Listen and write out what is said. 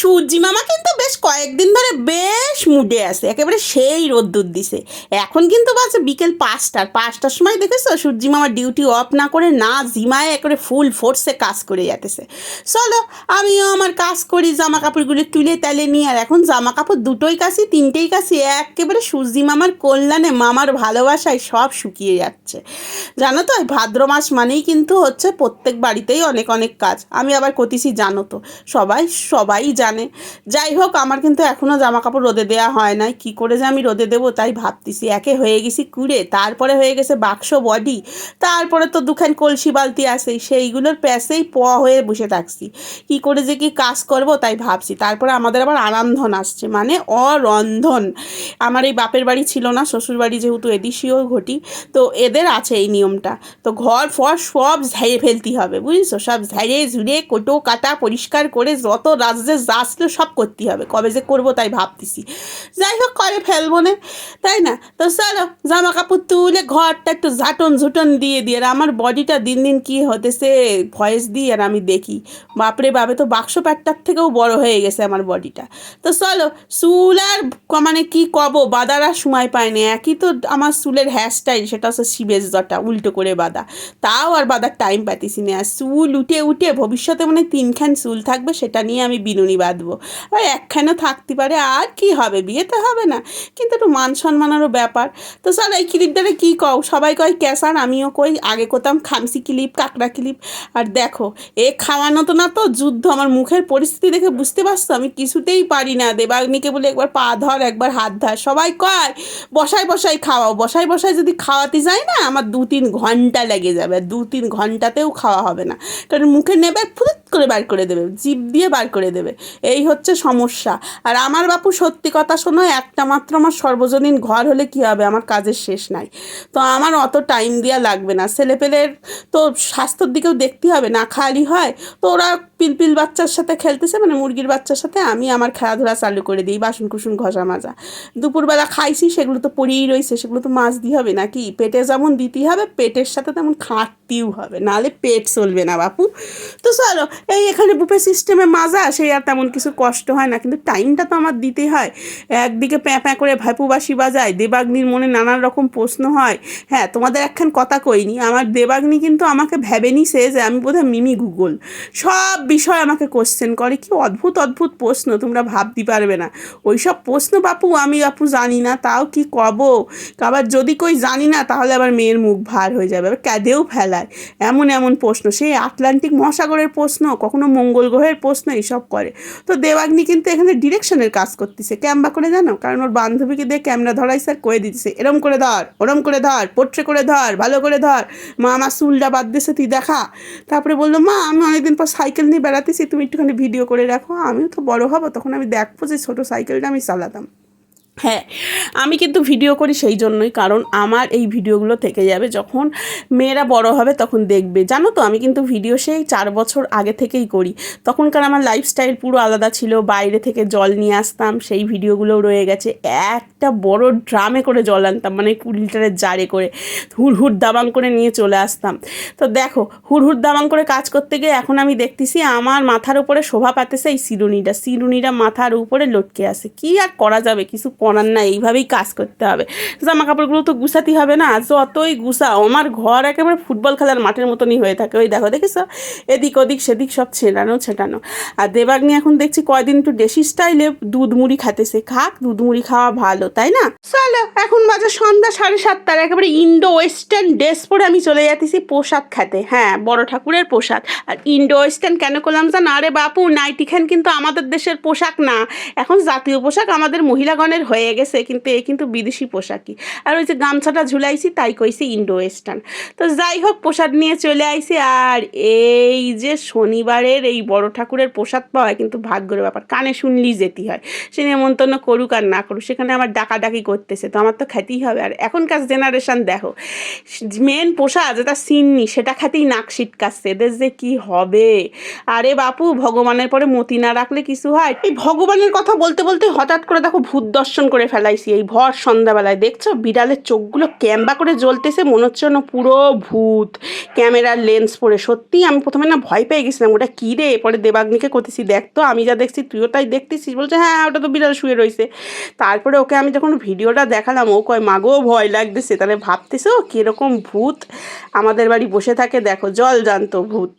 সূর্যি মামা কিন্তু বেশ কয়েকদিন ধরে বেশ মুডে আছে, একেবারে সেই রোদ্দুর দিছে। এখন কিন্তু বাজে বিকেল পাঁচটার পাঁচটার সময় দেখেছ? সূর্যি মামা ডিউটি অফ না করে না জিমায় একেবারে ফুল ফোর্সে কাজ করে যাতেছে চলো, আমিও আমার কাজ করি জামা কাপড়গুলো তুলে তালে নিয়ে আর এখন জামা কাপড় দুটোই কাছি, তিনটেই কাছি, একেবারে সূর্যি মামার কল্যাণে, মামার ভালোবাসায় সব শুকিয়ে যাচ্ছে। জানো তো ভাদ্র মাস মানেই কিন্তু হচ্ছে প্রত্যেক বাড়িতেই অনেক অনেক কাজ। আমি আবার কতিসি জানো তো, সবাই সবাই জানে। যাই হোক, আমার কিন্তু এখনও জামা কাপড় রোদে দেওয়া হয় নাই। কি করে যে আমি রোদে দেবো তাই ভাবতেছি। একে হয়ে গেছি কুড়ে, তারপরে হয়ে গেছে বাক্স, বডি। তারপরে তো দুখান কলসি, বালতি আছে সেইগুলোর প্যাসেই প হয়ে বসে থাকছি। কি করে যে কি কাজ করব তাই ভাবছি। তারপরে আমাদের আবার আরান্ধন আসছে মানে অরন্ধন। আমার এই বাপের বাড়ি ছিল না, শ্বশুর বাড়ি যেহেতু এদিশীয় ঘটি, তো এদের আছে এই নিয়মটা। তো ঘর, ফর সব ঝাইয়ে ফেলতে হবে, বুঝেছ? সব ঝাইয়ে ঝুড়ে, কোটো কাটা, পরিষ্কার করে যত রাজ্যে যা ছিল সব করতে হবে। কবে যে করব তাই ভাবতেছি। যাই হোক, করে ফেলব না। তাই না? তো চলো জামা কাপড় তুলে ঘরটা একটু ঝাটন ঝুটন দিয়ে দিয়ে আর আমার বডিটা দিন দিন কি হতেছে, ভয়েস দিয়ে আর আমি দেখি। বাপরে বাপে, তো বাক্স প্যাটটার থেকেও বড় হয়ে গেছে আমার বডিটা। তো চলো, চুল আর মানে কি কব, বাঁধার আর সময় পায় না। একই তো আমার চুলের হেয়ার স্টাইল সেটা হচ্ছে শিবের জটা, উল্টো করে বাঁধা। তাও আর বাঁধার টাইম পাইতেছি না। আর চুল উঠে উঠে ভবিষ্যতে মানে তিনখান চুল থাকবে, সেটা নিয়ে আমি বিনুনি বাঁধবো। আর একখানও থাকতে পারে, আর কি হবে? বিয়ে তো হবে না। কিন্তু একটু মান সম্মানেরও ব্যাপার। তো স্যার, এই ক্লিপটারে কী কও? সবাই কয় ক্যাসার আমিও কই, আগে কোথাম খামসি ক্লিপ, কাঁকড়া ক্লিপ। আর দেখো, এ খাওয়ানো তো না তো, যুদ্ধ। আমার মুখের পরিস্থিতি দেখে বুঝতে পারছ? আমি কিছুতেই পারি না। দেবাগ্নিকে বলে একবার পা ধর, একবার হাত ধর। সবাই কয়, বসাই বসাই খাওয়াও। বসাই বসাই যদি খাওয়াতে যাই না, আমার দু তিন ঘণ্টা লেগে যাবে। দু তিন ঘন্টাতেও খাওয়া হবে না। কারণ মুখে নেবে ফুরুত করে বার করে দেবে, জিভ দিয়ে বার করে দেবে। এই হচ্ছে সমস্যা। আর আমার বাপু সত্যি কথা শোনো, একটা মাত্র আমার সর্বজনীন ঘর হলে কি হবে? আমার কাজের শেষ নাই। তো আমার অত টাইম দেওয়া লাগবে না। ছেলেপেলের তো স্বাস্থ্যর দিকেও দেখতে হবে, না খালি হয়। তো ওরা পিলপিল বাচ্চার সাথে খেলতেছে মানে মুরগির বাচ্চার সাথে আমি আমার খেলাধুলা চালু করে দিই বাসন কুসুন ঘষা মাজা। দুপুরবেলা খাইছি, সেগুলো তো পড়েই রয়েছে সেগুলো তো মাছ দিয়ে হবে নাকি? পেটে যেমন দিতেই হবে, পেটের সাথে তেমন খাটতেও হবে নাহলে পেট চলবে না বাপু। তো চলো এই এখানে বুফে সিস্টেমে মাজা, সেই আর তেমন কিছু কষ্ট হয় না। কিন্তু টাইমটা তো আমার দিতে হয়। একদিকে প্যাঁ প্যাঁ করে ভাইপুবাসি বাজায়, দেবাগ্নির মনে নানান রকম প্রশ্ন হয়। হ্যাঁ তোমাদের একখান কথা কইনি আমার দেবাগ্নি কিন্তু আমাকে ভেবে নিছে যে আমি বোধহয় মিমি গুগল। সব বিষয় আমাকে কোশ্চেন করে। কি অদ্ভুত অদ্ভুত প্রশ্ন, তোমরা ভাবতে পারবে না। ওই সব প্রশ্ন বাপু, আমি বাপু জানি না, তাও কি কব? আবার যদি কই জানি না, তাহলে আবার মেয়ের মুখ ভার হয়ে যাবে। আবার ক্যাদেও ফেলায়। এমন এমন প্রশ্ন। সেই আটলান্টিক মহাসাগরের প্রশ্ন কখনো মঙ্গল গ্রহের প্রশ্ন এইসব করে। তো দেবাগ্নি কিন্তু এখানে ডিরেকশনের কাজ করতেছে। ক্যাম্বা করে জানো? কারণ ওর বান্ধবীকে দিয়ে ক্যামেরা ধরাই স্যার কয়ে দিতেছে। এরম করে ধর, ওরম করে ধর পোট্রে করে ধর, ভালো করে ধর। মা আমার চুলটা বাদ দিয়েছে, তুই দেখা। তারপরে বলল, মা, আমি অনেকদিন পর সাইকেল নিয়ে বেড়াতেছি, তুমি একটুখানি ভিডিও করে রাখো। আমিও তো বড় হব, তখন আমি দেখব যে ছোটো সাইকেলটা আমি চালাতাম। হ্যাঁ আমি কিন্তু ভিডিও করি সেই জন্যই, কারণ আমার এই ভিডিওগুলো থেকে যাবে। যখন মেয়েরা বড় হবে তখন দেখবে। জানো তো, আমি কিন্তু ভিডিও সেই চার বছর আগে থেকেই করি। তখনকার আমার লাইফস্টাইল পুরো আলাদা ছিল, বাইরে থেকে জল নিয়ে আসতাম, সেই ভিডিওগুলোও রয়ে গেছে। একটা বড় ড্রামে করে জল আনতাম মানে কুড়ি লিটারের জারে করে। হুড় দাবাং করে নিয়ে চলে আসতাম। তো দেখো, হুড় দাবাং করে কাজ করতে গিয়ে এখন আমি দেখতেছি, আমার মাথার উপরে শোভা পাতেছে এই সিরুনিটা সিরুনিটা মাথার উপরে লটকে আসে কি আর করা যাবে? কিছু করার না, এইভাবেই কাজ করতে হবে। জামা কাপড়গুলো তো গুছাতে হবে না যতই গুছাও আমার ঘর একেবারে ফুটবল খেলার মাঠের মতনই হয়ে থাকে। ওই দেখো দেখেছ এদিক ওদিক সেদিক সব ছেড়ানো ছেটানো আর দেবাগ্নি এখন দেখছি কয়দিন একটু দেশি স্টাইলে দুধ মুড়ি খাতেছে খাক, দুধ মুড়ি খাওয়া ভালো, তাই না? চলো, এখন বাজে সন্ধ্যা সাড়ে সাতটার, একেবারে ইন্ডো ওয়েস্টার্ন ড্রেস পরে আমি চলে যাচ্ছি পোশাক খেতে। হ্যাঁ বড় ঠাকুরের পোশাক আর ইন্ডো ওয়েস্টার্ন কেন করলাম জানো? আরে বাপু নাইটিখান কিন্তু আমাদের দেশের পোশাক না। এখন জাতীয় পোশাক আমাদের মহিলাগণের হয়ে গেছে, কিন্তু এ কিন্তু বিদেশি পোশাকই। আর ওই যে গামছাটা ঝুলাইছি, তাই কইছি ইন্ডো ওয়েস্টার্ন। তো যাই হোক প্রসাদ নিয়ে চলে আইছি, আর এই যে শনিবারের এই বড় ঠাকুরের প্রসাদ পাওয়া কিন্তু ভাগ্যের ব্যাপার। কানে শুনলি যেতে হয়। সে নেমন্তন্ন করুক আর না করুক, সেখানে আমার ডাকাডাকি করতেছে, তো আমার তো খেতেই হবে। আর এখনকার জেনারেশন দেখো মেন পোশাক যেটা সিননি, সেটা খাতেই নাক সিটকাচ্ছে এদের যে কি হবে? আরে বাপু, ভগবানের পরে মতি না রাখলে কিছু হয়? এই ভগবানের কথা বলতে বলতে হঠাৎ করে দেখো ভূত দর্শন দর্শন করে ফেলাইছি। এই ভর সন্ধ্যাবেলায়। দেখছ? বিড়ালের চোখগুলো ক্যাম্বা করে জ্বলতেছে, মনে হচ্ছে যেন পুরো ভূত। ক্যামেরার লেন্স পরে। সত্যিই আমি প্রথমে না ভয় পেয়ে গেছিলাম। ওটা কী রে? পরে দেবাগ্নিকে করতেছি দেখ তো, আমি যা দেখছি তুইও তাই দেখতেছিস। বলছে হ্যাঁ ওটা তো বিড়াল শুয়ে রয়েছে তারপরে ওকে আমি যখন ভিডিওটা দেখালাম, ও কয় মাগো ভয় লাগতেছে। তাহলে ভাবতেছো কীরকম ভূত? আমাদের বাড়ি বসে থাকে, দেখো, জল জানতো ভূত।